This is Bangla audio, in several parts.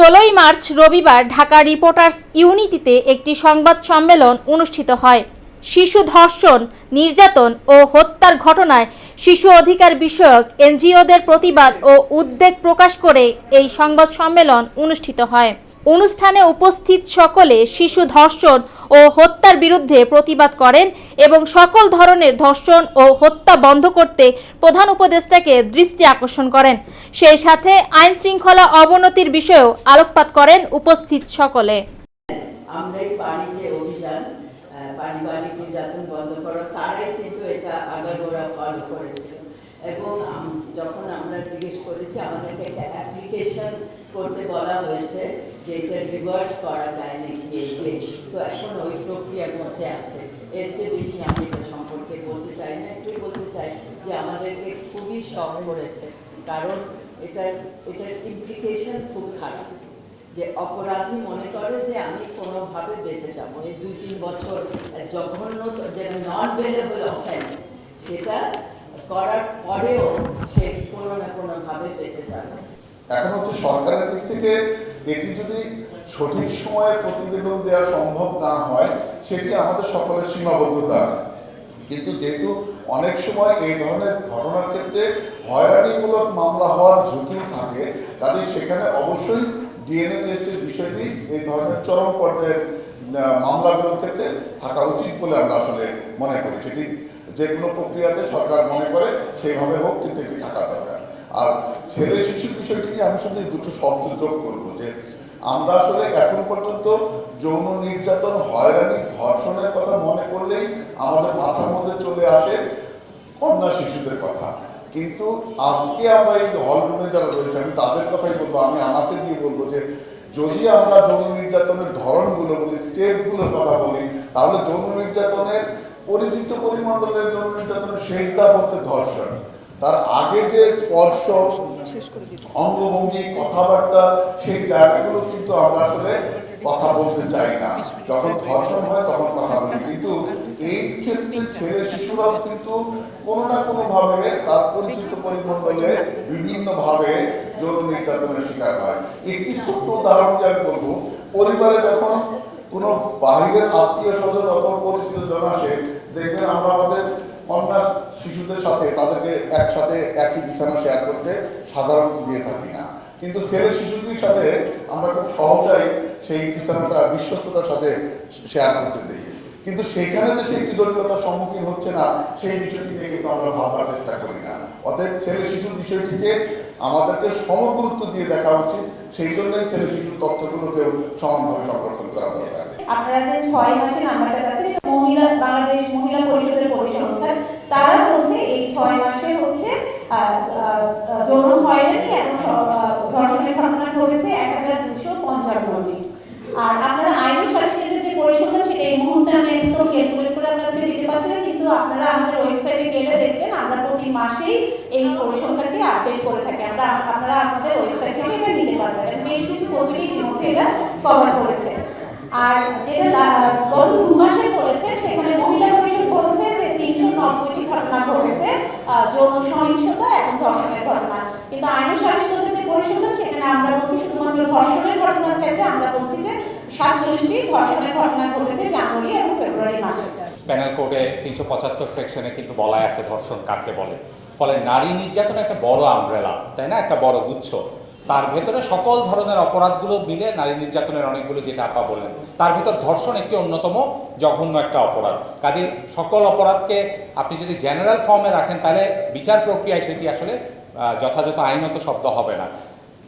ষোলোই মার্চ রবিবার ঢাকা রিপোর্টার্স ইউনিটিতে একটি সংবাদ সম্মেলন অনুষ্ঠিত হয়। শিশু ধর্ষণ, নির্যাতন ও হত্যার ঘটনায় শিশু অধিকার বিষয়ক এনজিওদের প্রতিবাদ ও উদ্বেগ প্রকাশ করে এই সংবাদ সম্মেলন অনুষ্ঠিত হয়। অনুষ্ঠানে উপস্থিত সকলে শিশু ধর্ষণ ও হত্যার বিরুদ্ধে প্রতিবাদ করেন এবং সকল ধরনের ধর্ষণ ও হত্যা বন্ধ করতে প্রধান উপদেষ্টাকে দৃষ্টি আকর্ষণ করেন। সেই সাথে আইন শৃঙ্খলা অবনতির বিষয়েও আলোকপাত করেন উপস্থিত সকলে। এবং যখন আমরা জিজ্ঞেস করেছি, আমাদেরকে একটা অ্যাপ্লিকেশন করতে বলা হয়েছে যে এটা রিভার্স করা যায় নাকি এই সো এখন ওই প্রক্রিয়ার মধ্যে আছে। এর চেয়ে বেশি আমি এটা সম্পর্কে বলতে চাই না। একটু বলতে চাই যে আমাদেরকে খুবই শখ করেছে। কারণ এটার এটার ইমপ্লিকেশন খুব খারাপ। যে অপরাধী মনে করে যে আমি কোনোভাবে বেঁচে যাব। এই দুই তিন বছর জঘন্য যেটা নন ভেলেবল অফেন্স সেটা করার পরেও সে কোনো না কোনোভাবে বেঁচে যাবে। এখন হচ্ছে সরকারের দিক থেকে এটি যদি সঠিক সময়ে প্রতিবেদন দেওয়া সম্ভব না হয়, সেটি আমাদের সকলের সীমাবদ্ধতা। কিন্তু যেহেতু অনেক সময় এই ধরনের ঘটনার ক্ষেত্রে হয়রানিমূলক মামলা হওয়ার ঝুঁকি থাকে কাজে সেখানে অবশ্যই ডিএনএ টেস্টের বিষয়টি এই ধরনের চরম পর্যায়ের মামলাগুলোর ক্ষেত্রে থাকা উচিত বলে আমরা আসলে মনে করি। সেটি যে কোনো প্রক্রিয়াতে সরকার মনে করে, সেইভাবে হোক, কিন্তু এটি থাকা দরকার। আর ছেলে শিশুর বিষয়টিকে আমি শুধু দুটো শব্দ যোগ করব যে আমরা আসলে এখন পর্যন্ত যৌন নির্যাতন, হয়রানি, ধর্ষণের কথা মনে করলেই আমাদের মাথার মধ্যে চলে আসে কন্যা শিশুদের কথা। কিন্তু আজকে আমরা এই হল রুমে যারা রয়েছে, আমি তাদের কথাই বলব। আমি আমাকে দিয়ে বলব যে যদি আমরা যৌন নির্যাতনের ধরনগুলো বলি, স্টেপগুলোর কথা বলি, তাহলে যৌন নির্যাতনের পরিচিত পরিমণ্ডলের যৌন নির্যাতনের শেষ ধাপ হচ্ছে ধর্ষণ। তার আগে যে স্পর্শ, অঙ্গভঙ্গি, কথাবার্তা, সেই জায়গাগুলো কিন্তু আমরা আসলে কথা বলতে চাই না। যখন ধর্ষণ হয়, তখন কথা বলি। কিন্তু এই ক্ষেত্রে ছেলে শিশুরাও কিন্তু কোনো না কোনো ভাবে তার পরিচিত পরিমণ্ডলে বিভিন্ন ভাবে যৌন নির্যাতনের শিকার হয়। একটি ছোট্ট উদাহরণ যে আমি বলব। পরিবারে যখন কোনো বাহিরের আত্মীয় স্বজন অথবা পরিচিত জন আসে, দেখবেন আমরা আমাদের কন্যা শিশুদের সাথে, তাদেরকে একসাথে একই বিছানা শেয়ার করতে সাধারণত দিয়ে থাকি না। কিন্তু ছেলে শিশুটির সাথে আমরা খুব সহজেই সেই বিছানাটা, বিশ্বস্ততার সাথে শেয়ার করতে দিই। কিন্তু সেখানে যে সে একটি জটিলতার সম্মুখীন হচ্ছে না, সেই বিষয়টি নিয়ে কিন্তু আমরা ভাববার চেষ্টা করি না। অতএব ছেলে শিশুর বিষয়টিকে আমাদেরকে সমগুরুত্ব দিয়ে দেখা উচিত। সেই জন্যই ছেলে শিশুর তথ্যগুলোকেও সমানভাবে সংরক্ষণ করা দরকার। আপনারা যে ছয় মাসে নাম্বারটা যাচ্ছেন এটা মহিলা বাংলাদেশ মহিলা পরিষদের পরিসংখ্যান তারা বলছে এই ছয় মাসে হচ্ছে আহ, আহ, যৌন হয়রানি এবং স- আহ, ধর্ষণের ঘটনা ঘটেছে এক হাজার দুশো আর আপনারা আইনি সালিসের যে পরিসংখ্যান, সেটা এই মুহূর্তে আমি একদম ক্যালকুলেট করে আপনাদেরকে দিতে পারছি না, কিন্তু আপনারা আমাদের ওয়েবসাইটে গেলে দেখবেন আমরা প্রতি মাসেই এই পরিসংখ্যানটি আপডেট করে থাকি। আমরা, আপনারা আমাদের ওয়েবসাইট থেকে এটা নিতে পারবেন। বেশ কিছু পত্রিকা ইতিমধ্যে এটা কভার করেছে। আর যেটা গত দু মাসে করেছেন সেখানে মহিলা কমিশন বলছে যে তিনশো নব্বইটি ঘটনা ঘটেছে যৌন সহিংসতা এবং ধর্ষণের ঘটনা। কিন্তু আইন সালিশ পরিসংখ্যান সেখানে আমরা বলছি শুধুমাত্র ধর্ষণের ঘটনার ক্ষেত্রে আমরা বলছি যে সাতচল্লিশটি ধর্ষণের ঘটনা ঘটেছে জানুয়ারি এবং ফেব্রুয়ারি মাসে। প্যানেল কোডে তিনশো পঁচাত্তর সেকশনে কিন্তু বলা আছে ধর্ষণ কাকে বলে। ফলে নারী নির্যাতন একটা বড় তাই না? একটা বড় গুচ্ছ। তার ভেতরে সকল ধরনের অপরাধগুলো মিলে নারী নির্যাতনের অনেকগুলো যেটা আপা বললেন, তার ভেতর ধর্ষণ একটি অন্যতম জঘন্য একটা অপরাধ। কাজে সকল অপরাধকে আপনি যদি জেনারেল ফর্মে রাখেন, তাহলে বিচার প্রক্রিয়ায় সেটি আসলে যথাযথ আইনত শব্দ হবে না।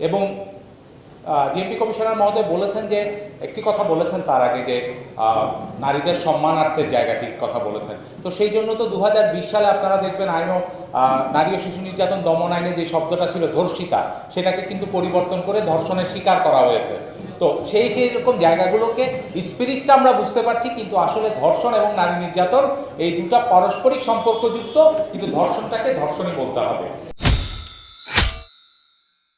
এবং ডিএমপি কমিশনার মহোদয় বলেছেন যে, একটি কথা বলেছেন তার আগে যে নারীদের সম্মানার্থের জায়গাটির কথা বলেছেন। তো সেই জন্য তো দুহাজার বিশ সালে আপনারা দেখবেন আইনও নারী ও শিশু নির্যাতন দমন আইনে যে শব্দটা ছিল ধর্ষিতা, সেটাকে কিন্তু পরিবর্তন করে ধর্ষণের শিকার করা হয়েছে। তো সেই সেই রকম জায়গাগুলোকে স্পিরিটটা আমরা বুঝতে পারছি, কিন্তু আসলে ধর্ষণ এবং নারী নির্যাতন এই দুটা পারস্পরিক সম্পর্কযুক্ত, কিন্তু ধর্ষণটাকে ধর্ষণই বলতে হবে।